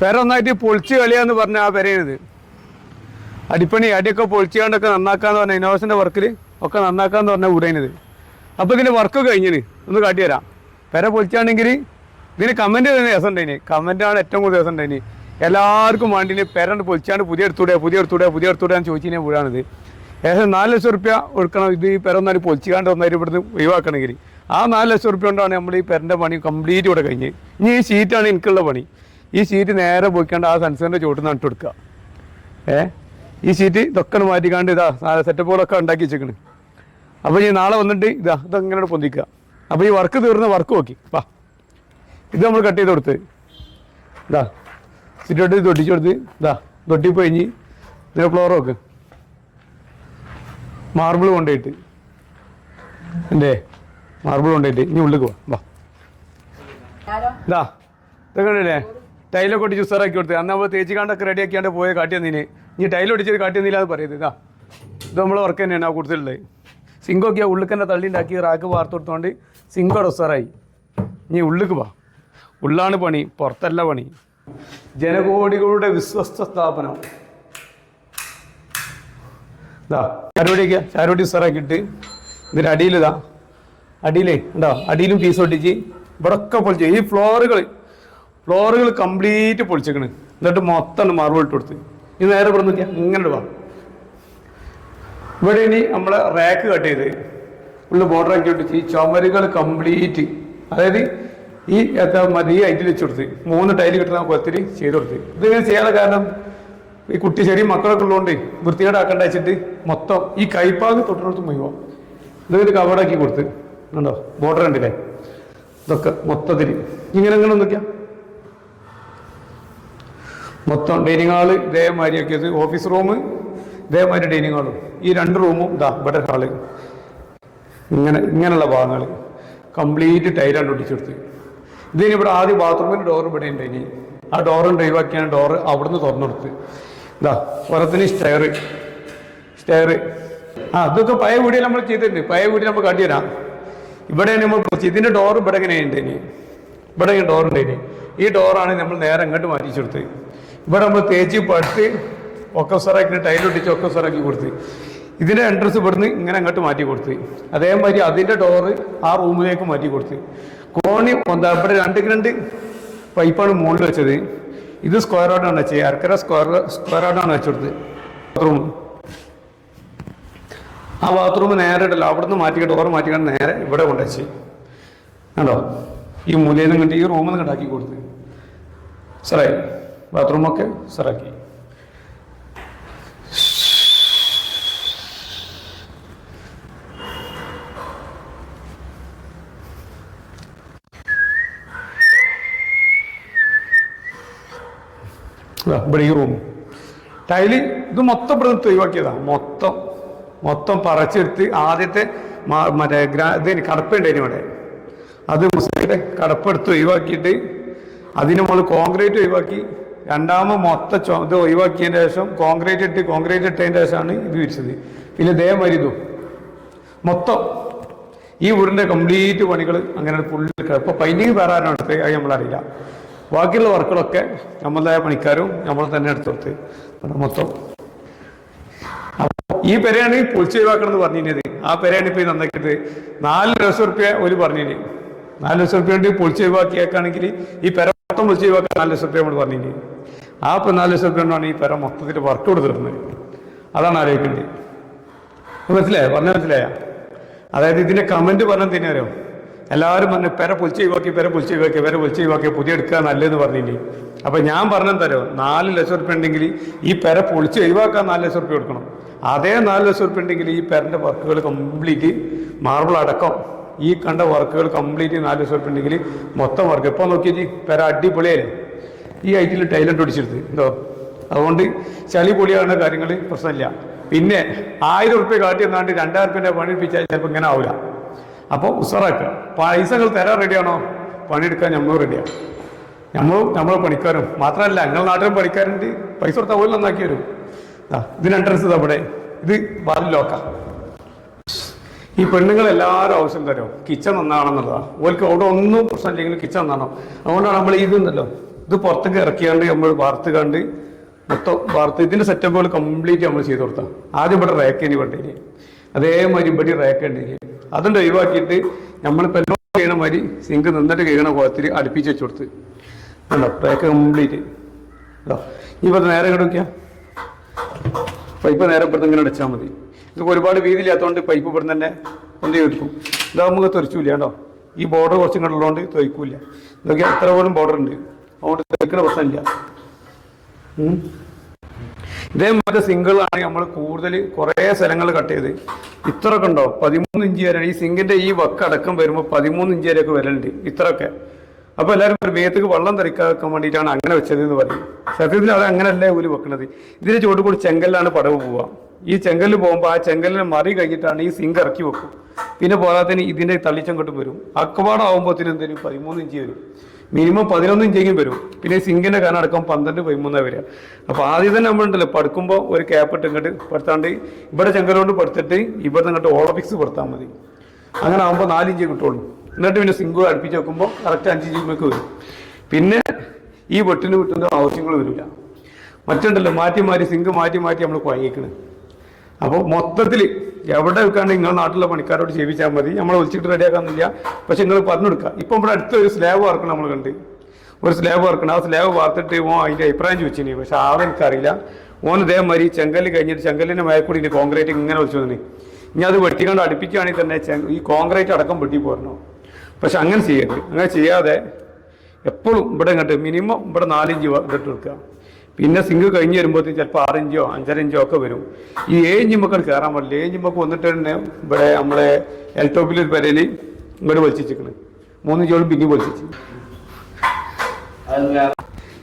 പെര ഒന്നായിട്ട് പൊളിച്ച് കളിയാന്ന് പറഞ്ഞ ആ പെരയത് അടിപ്പണി അടിയൊക്കെ പൊളിച്ചുകൊണ്ടൊക്കെ നന്നാക്കാന്ന് പറഞ്ഞ ഇന്നോവേഷന്റെ വർക്കിൽ ഒക്കെ നന്നാക്കാന്ന് പറഞ്ഞ ഊരേനത് അപ്പോൾ ഇതിന്റെ വർക്ക് കഴിഞ്ഞിന് ഒന്ന് കാട്ടിത്തരാം പെര പൊളിച്ചാണെങ്കിൽ ഇതിന് കമന്റ് തന്നെ രസം ഉണ്ടായിന് കമന്റാണ് ഏറ്റവും കൂടുതൽ രസം ഉണ്ടായിന് എല്ലാവർക്കും വേണ്ടിന് പെരണ്ട് പൊളിച്ചാണ്ട് പുതിയ എടുത്തൂടെ പുതിയ എടുത്തൂടെ പുതിയ എടുത്തൂടെ എന്ന് ചോദിച്ചതിനെ ഏകദേശം നാല് ലക്ഷം റുപ്യ കൊടുക്കണം ഇത് ഈ പെര ഒന്നാലും പൊളിച്ചാണ്ട് ഒന്നായിട്ട് ഇവിടുന്ന് ഒഴിവാക്കണമെങ്കിൽ ആ നാല് ലക്ഷം റുപ്യ കൊണ്ടാണ് നമ്മൾ ഈ പെരന്റെ പണി കംപ്ലീറ്റ് ഇവിടെ കഴിഞ്ഞ്. ഇനി ഈ ഷീറ്റാണ് എനിക്കുള്ള പണി. ഈ ഷീറ്റ് നേരെ പോയിക്കാണ്ട് ആ സൺസെന്റെ ചുവട്ടിൽ നട്ടു കൊടുക്കുക ഏ? ഈ ഷീറ്റ് ഇതൊക്കെ മാറ്റിക്കാണ്ട് ഇതാ സെറ്റപ്പുകളൊക്കെ ഉണ്ടാക്കി വെച്ചേക്കണ്. അപ്പോൾ ഈ നാളെ വന്നിട്ട് ഇതാ ഇതങ്ങനെ പൊന്തിക്കുക. അപ്പോൾ ഈ വർക്ക് തീർന്ന വർക്ക് നോക്കി. വാ. ഇത് നമ്മൾ കട്ട് ചെയ്ത് കൊടുത്ത്. ഇതാ സിറ്റോട്ട് തൊട്ടിച്ച് കൊടുത്ത് ഇതാ തൊട്ടി കഴിഞ്ഞ് ഇതിന് ഫ്ലോർ നോക്ക്. മാർബിൾ കൊണ്ടുപോയിട്ട്. എന്റെ മാർബിൾ കൊണ്ടുപോയിട്ട്. ഇനി ഉള്ളിൽ പോവാ. വാ. ഇതാ ഇതൊക്കെ ഉണ്ടല്ലേ ടൈലൊക്കെ ഒട്ടിച്ച് ഉസാറാക്കി കൊടുത്ത്. അന്ന് നമ്മൾ തേച്ച് കാണ്ടൊക്കെ റെഡി ആക്കിയാണ്ട് പോയ കാട്ടി തന്നീന് ഇനി ഒടിച്ചിട്ട് കാട്ടി തന്നില്ല അത് പറയുന്നത് ഇതാ ഇത് നമ്മൾ വർക്ക് തന്നെയാണ് ആ കൂടുതലുള്ളത്. സിങ്കൊക്കെ ആ ഉള്ളിൽ തന്നെ തള്ളി ഉണ്ടാക്കി റാക്ക് വാർത്ത് കൊടുത്തോണ്ട് സിങ്കോടെ ഉസാറായി. ഇനി ഉള്ളിക്ക് വാ. ഉള്ളാണ് പണി പുറത്തല്ല പണി. ജനകോടികളുടെ വിശ്വസ്ത സ്ഥാപനം. ഇതാ ചാരോടിയൊക്കെ ചാരോടി ഉസാറാക്കിയിട്ട് ഇതിന്റെ അടിയിലിതാ അടിയിലേ ഉണ്ടോ അടിയിലും പീസ് ഒട്ടിച്ച്. ഇവിടൊക്കെ പൊളിച്ച്. ഈ ഫ്ലോറുകൾ ഫ്ലോറുകൾ കംപ്ലീറ്റ് പൊളിച്ചേക്കണ്. എന്നിട്ട് മൊത്തം മാർബിൾ ഇട്ട് കൊടുത്ത്. ഇത് നേരെ ഇവിടെ നിൽക്കുക ഇങ്ങനെ വാ. ഇവിടെ ഇനി നമ്മൾ റാക്ക് കട്ട് ചെയ്ത് ഉള്ള ബോർഡർ ആക്കി കൊടുത്ത്. ഈ ചുമരുകൾ കംപ്ലീറ്റ്. അതായത് ഈ മതി ഐറ്റിൽ വെച്ച് കൊടുത്ത്. മൂന്ന് ടൈൽ കിട്ടുന്ന ഒത്തിരി ചെയ്ത് കൊടുത്ത്. ഇതിങ്ങനെ ചെയ്യാനുള്ള കാരണം ഈ കുട്ടി ചെറിയ മക്കളൊക്കെ ഉള്ളതുകൊണ്ട് വൃത്തികേടാക്കണ്ട വെച്ചിട്ട് മൊത്തം ഈ കൈപ്പാഗ് തൊട്ടിടത്ത് മുഴുവൻ. ഇതൊരു കവറാക്കി കൊടുത്ത്. ഉണ്ടോ ബോർഡർ ഉണ്ടല്ലേ ഇതൊക്കെ മൊത്തത്തിൽ ഇങ്ങനെ ഇങ്ങനെ നോക്കിയാ മൊത്തം ഡൈനിങ് ഹാൾ ഇതേമാതിരി ആക്കിയത് ഓഫീസ് റൂം ഇതേമാതിരി ഡൈനിങ് ഹാളും ഈ രണ്ട് റൂമും ഇതാ ഇവിടെ ഹാൾ ഇങ്ങനെ ഇങ്ങനെയുള്ള ഭാഗങ്ങൾ. കംപ്ലീറ്റ് ടൈലാണ് ഒട്ടിച്ചെടുത്ത്. ഇതിന് ഇവിടെ ആദ്യം ബാത്റൂമിന്റെ ഡോർ ഇവിടെ ഉണ്ട് ഇനി. ആ ഡോറും ഡ്രൈവാക്കിയാണ് ഡോറ് അവിടുന്ന് തുറന്നെടുത്ത്. ഇതാ പുറത്തിന് സ്റ്റെയർ സ്റ്റെയർ ആ അതൊക്കെ പഴയ വീടിൽ നമ്മൾ ചെയ്തിട്ടുണ്ട്. പഴയ വീടിൽ നമ്മൾ കാട്ടിത്തരാം ഇവിടെ നമ്മൾ ഇതിന്റെ ഡോർ ഇവിടെ ഇങ്ങനെ ഉണ്ട് ഇനി. ഇവിടെ ഉണ്ട് ഇനി. ഈ ഡോറാണ് നമ്മൾ നേരെ അങ്ങോട്ട് മാറ്റിച്ചെടുത്ത് ഇവിടെ നമ്മൾ തേച്ച് പടുത്ത് ഒക്കെ സാറാക്കി ടൈലൊട്ടിച്ച് ഒക്കെ സാറാക്കി കൊടുത്ത്. ഇതിന്റെ എൻട്രൻസ് ഇവിടുന്ന് ഇങ്ങനെ അങ്ങോട്ട് മാറ്റി കൊടുത്ത്. അതേമാതിരി അതിന്റെ ഡോറ് ആ റൂമിലേക്ക് മാറ്റി കൊടുത്ത്. കോണി എന്താ ഇവിടെ രണ്ട് രണ്ട് പൈപ്പാണ് മുകളിൽ വെച്ചത്. ഇത് സ്ക്വയർ റോഡാണ് വെച്ചത്. അരക്കര സ്ക്വയർ സ്ക്വയർ ആണ് വെച്ചെടുത്ത് ബാത്റൂം ആ ബാത്റൂം നേരെ ഇടല്ലോ അവിടുന്ന് മാറ്റി ഡോർ മാറ്റിക്കാണ്ട് നേരെ ഇവിടെ കൊണ്ടുവച്ച്. കണ്ടോ? ഈ മൂലയിൽ നിന്ന് ഈ റൂമിൽ നിന്ന് കണ്ടാക്കി കൊടുത്ത്. സാറായി ബാത്റൂമൊക്കെ സാറാക്കി. ഇവിടെ ഈ റൂം ടൈൽ ഇത് മൊത്തം ഇവിടെ നിന്ന് ഒഴിവാക്കിയതാണ് മൊത്തം മൊത്തം പറിച്ചെടുത്ത് ആദ്യത്തെ മറ്റേ ഗ്രാ ഇതിന് കടപ്പുണ്ടായിരുന്നു ഇവിടെ. അത് മുസ്ലിയുടെ കടപ്പെടുത്ത് ഒഴിവാക്കിയിട്ട് അതിന് നമ്മൾ കോൺക്രീറ്റ് ഒഴിവാക്കി. രണ്ടാമത് മൊത്ത ഇത് ഒഴിവാക്കിയതിന് ശേഷം കോൺക്രീറ്റ് ഇട്ട് കോൺക്രീറ്റ് ഇട്ടതിന്റെ ശേഷമാണ് ഇത് വിരിച്ചത്. പിന്നെ ദേഹം മൊത്തം. ഈ വീടിന്റെ കംപ്ലീറ്റ് പണികൾ അങ്ങനെ ഫുള്ള് ഇപ്പോൾ പൈന്റിങ് വേറെ ആരും അത് നമ്മളറിയില്ല ബാക്കിയുള്ള വർക്കുകളൊക്കെ നമ്മളുടെ പണിക്കാരും നമ്മൾ തന്നെ എടുത്തു കൊടുത്ത്. മൊത്തം. ഈ പെരയാണ് പൊളിച്ച് ഒഴിവാക്കണം എന്ന് പറഞ്ഞിരുന്നത്. ആ പെരയാണ് ഇപ്പോൾ നന്നാക്കിയത് നാല് ലക്ഷം റുപ്യ ഒരു പറഞ്ഞിന്. നാല് ലക്ഷം റുപ്യ കൊണ്ട് പൊളിച്ച് ഒഴിവാക്കിയേക്കാണെങ്കിൽ ഈ പെര മൊത്തം പൊളിച്ച് ഒഴിവാക്കാൻ നാല് ലക്ഷം റുപ്യ നമ്മൾ പറഞ്ഞിന്. ആ ഇപ്പം നാല് ലക്ഷം രൂപയാണ് ഈ പെര മൊത്തത്തിൽ വർക്ക് കൊടുത്തിരുന്നത്. അതാണ് ആലോചിക്കേണ്ടത്. മനസ്സിലായോ? പറഞ്ഞ മനസ്സിലായോ? അതായത് ഇതിന്റെ കമന്റ് പറഞ്ഞാൽ തന്നെ അറിയാം എല്ലാവരും പറഞ്ഞു പെര പൊളിച്ച് ഒഴിവാക്കി പെര പൊളിച്ച് ഒഴിവാക്കി പെര പൊളിച്ച് ഒഴിവാക്കി പുതിയ എടുക്കുക നല്ലതെന്ന് പറഞ്ഞില്ലേ? അപ്പം ഞാൻ പറഞ്ഞെന്തരോ നാല് ലക്ഷം റുപ്യ ഉണ്ടെങ്കിൽ ഈ പെര പൊളിച്ച് ഒഴിവാക്കാൻ നാല് ലക്ഷം റുപ്യ കൊടുക്കണം. അതേ നാല് ലക്ഷം റുപ്യ ഉണ്ടെങ്കിൽ ഈ പെരന്റെ വർക്കുകൾ കംപ്ലീറ്റ് മാർബിൾ അടക്കം ഈ കണ്ട വർക്കുകൾ കംപ്ലീറ്റ് നാല് ലക്ഷം റുപ്യ ഉണ്ടെങ്കിൽ മൊത്തം വർക്ക് ഇപ്പോൾ നോക്കിയേ പെര അടിപൊളിയായില്ലേ? ഈ ഐറ്റിൽ ടൈലന്റ് ഒടിച്ചെടുത്ത്. എന്തോ? അതുകൊണ്ട് ചളി പൊളിയാകുന്ന കാര്യങ്ങൾ പ്രശ്നമില്ല. പിന്നെ ആയിരം ഉറുപ്പ്യ കാട്ടി എന്നാണ്ട് രണ്ടായിരം റുപ്യന്റെ പണിയെടുപ്പിച്ചാൽ ചിലപ്പോൾ ഇങ്ങനെ ആവില്ല. അപ്പോൾ ഉസാറാക്കുക. പൈസകൾ തരാൻ റെഡിയാണോ? പണിയെടുക്കാൻ നമ്മൾ റെഡിയാണ് നമ്മളും നമ്മളെ പണിക്കാരും. മാത്രമല്ല ഞങ്ങൾ നാട്ടിലും പണിക്കാരുണ്ട്. പൈസ കൊടുത്താൽ പോലും നന്നാക്കി വരും ഇതിന് എൻട്രൻസ് അവിടെ ഇത് വാതിൽ ലോക്ക. ഈ പെണ്ണുങ്ങൾ എല്ലാവരും ആവശ്യം തരും. കിച്ചൺ നന്നാണെന്നുള്ളതാണ് ഓർക്ക് അവിടെ ഒന്നും പ്രശ്നമില്ലെങ്കിലും കിച്ചൺ നന്നാണോ അതുകൊണ്ടാണ് നമ്മൾ ഇതുണ്ടല്ലോ ഇത് പുറത്തേക്ക് ഇറക്കിയാണ്ട് നമ്മൾ വാർത്ത കണ്ട് മൊത്തം വാർത്ത ഇതിന്റെ സെറ്റപ്പുകൾ കംപ്ലീറ്റ് നമ്മൾ ചെയ്ത് കൊടുത്താൽ ആദ്യം ഇവിടെ റാക്കേനി വേണ്ടേനി അതേമാതിരി ഇവിടെ റാക്കേണ്ടി അതുകൊണ്ട് ഒഴിവാക്കിയിട്ട് നമ്മളിപ്പോൾ എല്ലാം ചെയ്യണ മാതിരി സിങ്ക് നിന്നിട്ട് കഴിയണ കുളത്തിൽ അടുപ്പിച്ച് വെച്ച് കൊടുത്ത്. കണ്ടോ? റാക്ക് കംപ്ലീറ്റ് കേട്ടോ പറഞ്ഞ നേരെ നോക്കിയാ? പൈപ്പ് നേരെ ഇവിടുന്ന് ഇങ്ങനെ അടിച്ചാൽ മതി. ഇത് ഒരുപാട് വീതിയില്ലാത്തതുകൊണ്ട് പൈപ്പ് ഇവിടുന്ന് തന്നെ എന്ത് എടുക്കും ഇതാകുമ്പോൾ തെറിച്ചില്ല കേട്ടോ ഈ ബോർഡർ കുറച്ചും കണ്ടുള്ളതുകൊണ്ട് തൊയ്ക്കൂല ഇതൊക്കെ എത്ര പോലും ബോർഡർ ഉണ്ട് അതുകൊണ്ട് തെറിക്കണ പ്രശ്നമില്ല. ഉം. സിംഗിൾ സിംഗിളാണ് നമ്മൾ കൂടുതൽ കുറേ സ്ഥലങ്ങൾ കട്ട് ചെയ്ത്. ഇത്രയൊക്കെ ഉണ്ടോ? പതിമൂന്ന് ഇഞ്ച് വരെ ഈ സിങ്കിന്റെ ഈ വക്ക് അടക്കം വരുമ്പോൾ പതിമൂന്ന് ഇഞ്ച് വരെയൊക്കെ വരലുണ്ട്. ഇത്രയൊക്കെ. അപ്പോൾ എല്ലാവരും ഒരു മേത്തേക്ക് വെള്ളം തെറിക്കാക്കാൻ വേണ്ടിയിട്ടാണ് അങ്ങനെ വെച്ചത് എന്ന് പറയും. സത്യത്തിൽ അത് അങ്ങനെയല്ലേ ഊര് വെക്കുന്നത് ഇതിന്റെ ചുവട് കൂടി ചെങ്കല്ലാണ് പടവ് പോവുക. ഈ ചെങ്കല്ല് പോകുമ്പോൾ ആ ചെങ്കല്ലിനെ മറി കഴിഞ്ഞിട്ടാണ് ഈ സിങ്ക് ഇറക്കി വെക്കും. പിന്നെ പോരാത്തതിന് ഇതിന്റെ തള്ളിച്ചം വരും. അക്കപാടാവുമ്പോഴത്തേനും എന്തെങ്കിലും പതിമൂന്ന് ഇഞ്ച് വരും. മിനിമം പതിനൊന്ന് ഇഞ്ചെങ്കിലും വരും. പിന്നെ സിങ്കിന്റെ കാരണം അടക്കം പന്ത്രണ്ട് പതിമൂന്നാ വരിക. അപ്പൊ ആദ്യം തന്നെ നമ്മളുണ്ടല്ലോ പടുക്കുമ്പോൾ ഒരു ക്യാപ്പ് ഇട്ട് ഇങ്ങോട്ട് പെടുത്താണ്ട് ഇവിടെ ചെങ്കലോണ്ട് പെടുത്തിട്ട് ഇവിടെ ഇങ്ങോട്ട് ഓളോപിക്സ് പെടുത്താൽ മതി. അങ്ങനെ ആകുമ്പോൾ നാല് ഇഞ്ച് കിട്ടുള്ളൂ. എന്നിട്ട് പിന്നെ സിങ്ക് അടുപ്പിച്ച് വെക്കുമ്പോൾ കറക്റ്റ് അഞ്ച് ഇഞ്ചിലേക്ക് വരും. പിന്നെ ഈ വെട്ടിന് കിട്ടുന്ന ആവശ്യങ്ങൾ വരില്ല. മറ്റുണ്ടല്ലോ മാറ്റി മാറ്റി സിങ്ക് മാറ്റി മാറ്റി നമ്മൾ കുഴങ്ങിക്കണ്. അപ്പോൾ മൊത്തത്തിൽ എവിടെ വെക്കാണ്ട് നിങ്ങളുടെ നാട്ടിലെ പണിക്കാരോട് ചെയ്യിച്ചാൽ മതി. നമ്മൾ വിളിച്ചിട്ട് റെഡിയാക്കാന്നില്ല പക്ഷെ നിങ്ങൾ പറഞ്ഞു കൊടുക്കുക ഇപ്പം ഇവിടെ അടുത്ത ഒരു സ്ലാബ് വർക്കണം നമ്മൾ കണ്ട്. ഒരു സ്ലാബ് വർക്കണം ആ സ്ലാബ് വാർത്തിട്ട് ഓൻ അതിന്റെ അഭിപ്രായം ചോദിച്ചിനി. പക്ഷെ ആളെ എനിക്കറിയില്ല. ഓൻ ഇതേമാതിരി ചെങ്കല്ല് കഴിഞ്ഞിട്ട് ചെങ്കല്ലിന്റെ മേൽക്കൂടി ഇനി കോൺക്രീറ്റ് ഇങ്ങനെ വിളിച്ചു തന്നെ ഇനി അത് വെട്ടിക്കൊണ്ട് അടുപ്പിക്കുകയാണെങ്കിൽ തന്നെ ഈ കോൺക്രീറ്റ് അടക്കം വെട്ടി പോരണോ. പക്ഷെ അങ്ങനെ ചെയ്യരുത്. അങ്ങനെ ചെയ്യാതെ എപ്പോഴും ഇവിടെ ഇങ്ങോട്ട് മിനിമം ഇവിടെ നാലിഞ്ച് ഇതിട്ട് വെക്കുക. പിന്നെ സിങ്ക് കഴിഞ്ഞ് വരുമ്പോഴത്തേക്ക് ചിലപ്പോൾ ആറ് ഇഞ്ചോ അഞ്ചര ഇഞ്ചോ ഒക്കെ വരും. ഈ ഏഴ് ഇഞ്ചുമ്പൊക്കെ കയറാൻ പറ്റില്ല ഏഴ് ഇഞ്ചുമ്പൊക്കെ വന്നിട്ട് തന്നെ ഇവിടെ നമ്മളെ എൽ ടോപ്പിൽ ഒരു പെരയിൽ ഇങ്ങോട്ട് വലിച്ചിരിക്കണ് മൂന്ന് ഇഞ്ചോളം പിന്നെ വലിച്ചു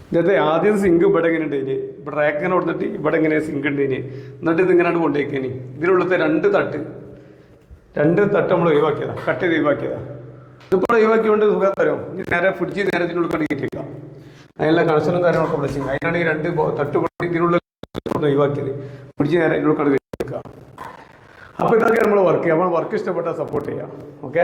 ഇന്നത്തെ ആദ്യം സിങ്ക് ഇവിടെ എങ്ങനെ ഉണ്ട് ഇനി ഇവിടെ റാക്ക് ഇങ്ങനെ കൊടുത്തിട്ട് ഇവിടെ എങ്ങനെ സിങ്ക് ഉണ്ട് ഇനി എന്നിട്ട് ഇതിങ്ങനെയാണ് കൊണ്ടുപോയിക്കേനി ഇതിലുള്ളത്തെ രണ്ട് തട്ട് രണ്ട് തട്ട് നമ്മൾ ഒഴിവാക്കിയതാണ് കട്ട് ചെയ്ത് ഒഴിവാക്കിയതാണ് ഇതിപ്പോൾ ഒഴിവാക്കിയോണ്ട് സുഖം തരും? നേരെ ഫ്രിഡ്ജ് നേരെ ഇതിനുള്ളിൽ കൊണ്ട് കയറ്റിക്കാം അതിനുള്ള കണക്ഷനും കാര്യങ്ങളൊക്കെ വിളിച്ചു അതിനാണ് ഈ രണ്ട് ബോ- തട്ട് കൊണ്ട് ഇതിനുള്ളിൽ ഒഴിവാക്കിയത്. പിടിച്ച് നേരെ ഇങ്ങോട്ട് കൊണ്ട് അപ്പൊ ഇതൊക്കെ നമ്മൾ വർക്ക് ചെയ്യുക. നമ്മൾ വർക്ക് ഇഷ്ടപ്പെട്ടാൽ സപ്പോർട്ട് ചെയ്യാം ഓക്കെ